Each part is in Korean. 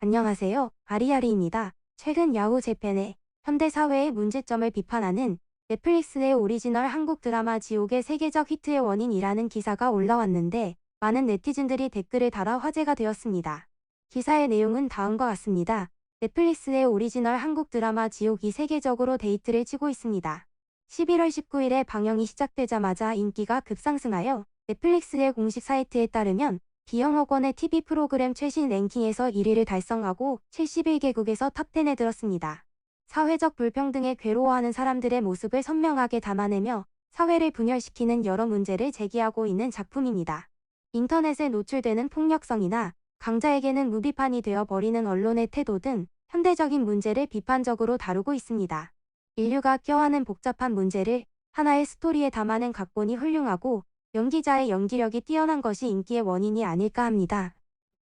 안녕하세요. 아리아리입니다. 최근 야후 재팬의 현대 사회의 문제점을 비판하는 넷플릭스의 오리지널 한국 드라마 지옥의 세계적 히트의 원인이라는 기사가 올라왔는데 많은 네티즌들이 댓글을 달아 화제가 되었습니다. 기사의 내용은 다음과 같습니다. 넷플릭스의 오리지널 한국 드라마 지옥이 세계적으로 데이트를 치고 있습니다. 11월 19일에 방영이 시작되자마자 인기가 급상승하여 넷플릭스의 공식 사이트에 따르면 비영억 원의 TV 프로그램 최신 랭킹에서 1위를 달성하고 71개국에서 탑10에 들었습니다. 사회적 불평등에 괴로워하는 사람들의 모습을 선명하게 담아내며 사회를 분열시키는 여러 문제를 제기하고 있는 작품입니다. 인터넷에 노출되는 폭력성이나 강자에게는 무비판이 되어 버리는 언론의 태도 등 현대적인 문제를 비판적으로 다루고 있습니다. 인류가 껴안은 복잡한 문제를 하나의 스토리에 담아낸 각본이 훌륭하고 연기자의 연기력이 뛰어난 것이 인기의 원인이 아닐까 합니다.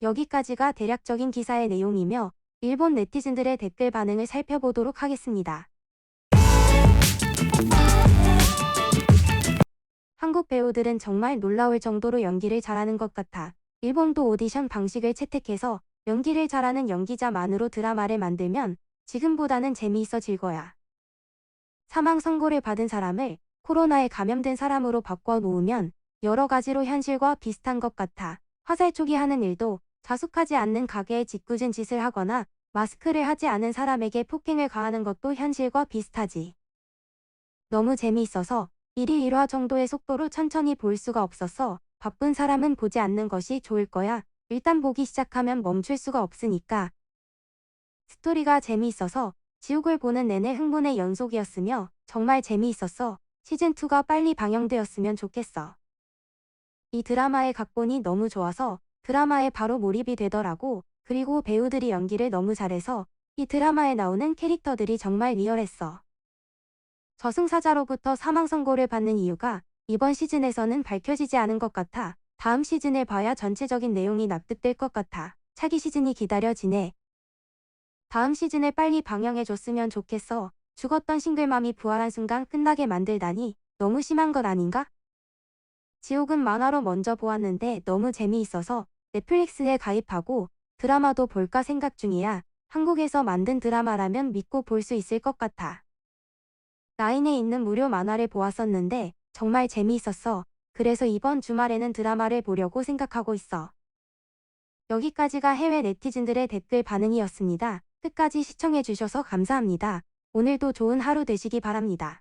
여기까지가 대략적인 기사의 내용이며 일본 네티즌들의 댓글 반응을 살펴보도록 하겠습니다. 한국 배우들은 정말 놀라울 정도로 연기를 잘하는 것 같아 일본도 오디션 방식을 채택해서 연기를 잘하는 연기자만으로 드라마를 만들면 지금보다는 재미있어질 거야. 사망 선고를 받은 사람을 코로나에 감염된 사람으로 바꿔 놓으면 여러 가지로 현실과 비슷한 것 같아 화살 초기 하는 일도 자숙하지 않는 가게에 짓궂은 짓을 하거나 마스크를 하지 않은 사람에게 폭행을 가하는 것도 현실과 비슷하지. 너무 재미있어서 1일 1화 정도의 속도로 천천히 볼 수가 없어서 바쁜 사람은 보지 않는 것이 좋을 거야. 일단 보기 시작하면 멈출 수가 없으니까. 스토리가 재미있어서 지옥을 보는 내내 흥분의 연속이었으며 정말 재미있었어. 시즌2가 빨리 방영되었으면 좋겠어. 이 드라마의 각본이 너무 좋아서 드라마에 바로 몰입이 되더라고. 그리고 배우들이 연기를 너무 잘해서 이 드라마에 나오는 캐릭터들이 정말 리얼했어. 저승사자로부터 사망 선고를 받는 이유가 이번 시즌에서는 밝혀지지 않은 것 같아 다음 시즌을 봐야 전체적인 내용이 납득될 것 같아 차기 시즌이 기다려지네. 다음 시즌을 빨리 방영해줬으면 좋겠어. 죽었던 싱글맘이 부활한 순간 끝나게 만들다니 너무 심한 것 아닌가? 지옥은 만화로 먼저 보았는데 너무 재미있어서 넷플릭스에 가입하고 드라마도 볼까 생각 중이야. 한국에서 만든 드라마라면 믿고 볼 수 있을 것 같아. 라인에 있는 무료 만화를 보았었는데 정말 재미있었어. 그래서 이번 주말에는 드라마를 보려고 생각하고 있어. 여기까지가 해외 네티즌들의 댓글 반응이었습니다. 끝까지 시청해주셔서 감사합니다. 오늘도 좋은 하루 되시기 바랍니다.